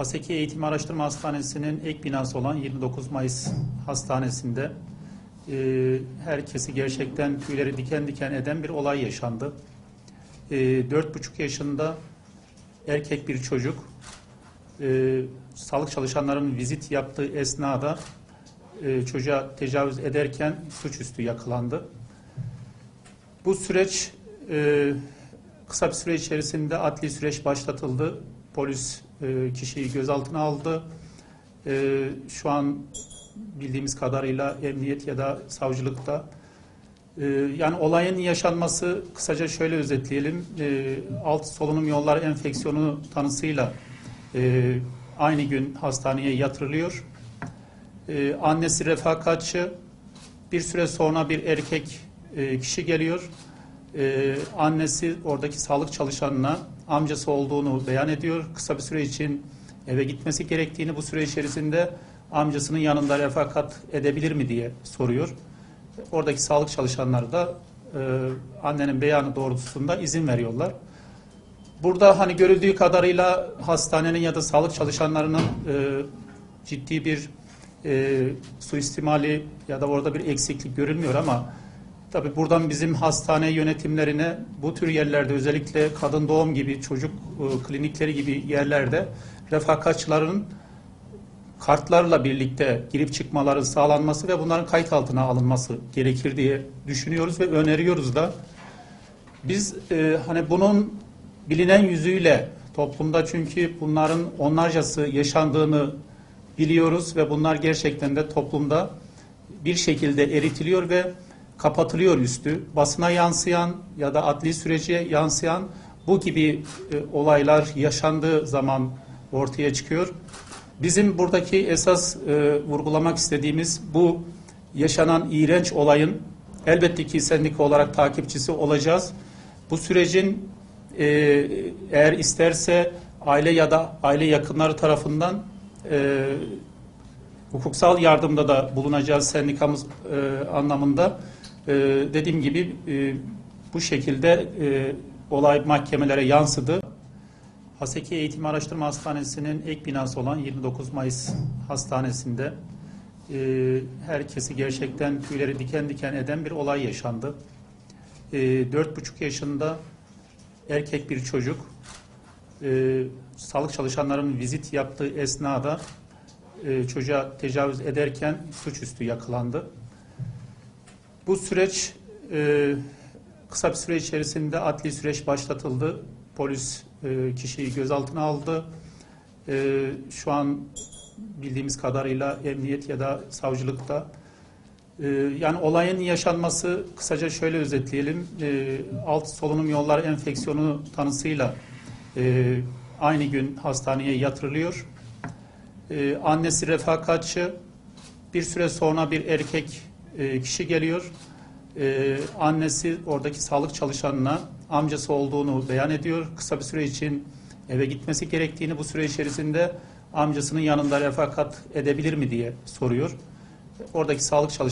Haseki Eğitim Araştırma Hastanesi'nin ek binası olan 29 Mayıs Hastanesi'nde e, herkesi gerçekten tüyleri diken diken eden bir olay yaşandı. E, 4,5 yaşında erkek bir çocuk e, sağlık çalışanlarının vizit yaptığı esnada e, çocuğa tecavüz ederken suçüstü yakalandı. Bu süreç e, kısa bir süre içerisinde adli süreç başlatıldı. Polis e, kişiyi gözaltına aldı. E, şu an bildiğimiz kadarıyla emniyet ya da savcılıkta. E, yani olayın yaşanması kısaca şöyle özetleyelim. E, alt solunum yolları enfeksiyonu tanısıyla e, aynı gün hastaneye yatırılıyor. E, annesi refakatçi. Bir süre sonra bir erkek e, kişi geliyor. E, annesi oradaki sağlık çalışanına amcası olduğunu beyan ediyor. Kısa bir süre için eve gitmesi gerektiğini bu süre içerisinde amcasının yanında refakat edebilir mi diye soruyor. Oradaki sağlık çalışanları da e, annenin beyanı doğrultusunda izin veriyorlar. Burada hani görüldüğü kadarıyla hastanenin ya da sağlık çalışanlarının e, ciddi bir e, suistimali ya da orada bir eksiklik görülmüyor ama tabii buradan bizim hastane yönetimlerine bu tür yerlerde özellikle kadın doğum gibi çocuk e, klinikleri gibi yerlerde refakatçıların kartlarla birlikte girip çıkmaları sağlanması ve bunların kayıt altına alınması gerekir diye düşünüyoruz ve öneriyoruz da. Biz e, hani bunun bilinen yüzüyle toplumda çünkü bunların onlarcası yaşandığını biliyoruz ve bunlar gerçekten de toplumda bir şekilde eritiliyor ve kapatılıyor üstü. Basına yansıyan ya da adli sürece yansıyan bu gibi e, olaylar yaşandığı zaman ortaya çıkıyor. Bizim buradaki esas e, vurgulamak istediğimiz bu yaşanan iğrenç olayın elbette ki sendika olarak takipçisi olacağız. Bu sürecin e, eğer isterse aile ya da aile yakınları tarafından e, hukuksal yardımda da bulunacağız sendikamız e, anlamında. E, dediğim gibi e, bu şekilde e, olay mahkemelere yansıdı. Haseki Eğitim Araştırma Hastanesi'nin ek binası olan 29 Mayıs Hastanesi'nde e, herkesi gerçekten tüyleri diken diken eden bir olay yaşandı. E, 4,5 yaşında erkek bir çocuk e, sağlık çalışanlarının vizit yaptığı esnada e, çocuğa tecavüz ederken suçüstü yakalandı. Bu süreç e, kısa bir süre içerisinde adli süreç başlatıldı. Polis e, kişiyi gözaltına aldı. E, şu an bildiğimiz kadarıyla emniyet ya da savcılıkta. E, yani olayın yaşanması kısaca şöyle özetleyelim. E, alt solunum yolları enfeksiyonu tanısıyla e, aynı gün hastaneye yatırılıyor. E, annesi refakatçi. Bir süre sonra bir erkek e, kişi geliyor. E, annesi oradaki sağlık çalışanına amcası olduğunu beyan ediyor. Kısa bir süre için eve gitmesi gerektiğini bu süre içerisinde amcasının yanında refakat edebilir mi diye soruyor. Oradaki sağlık çalışanları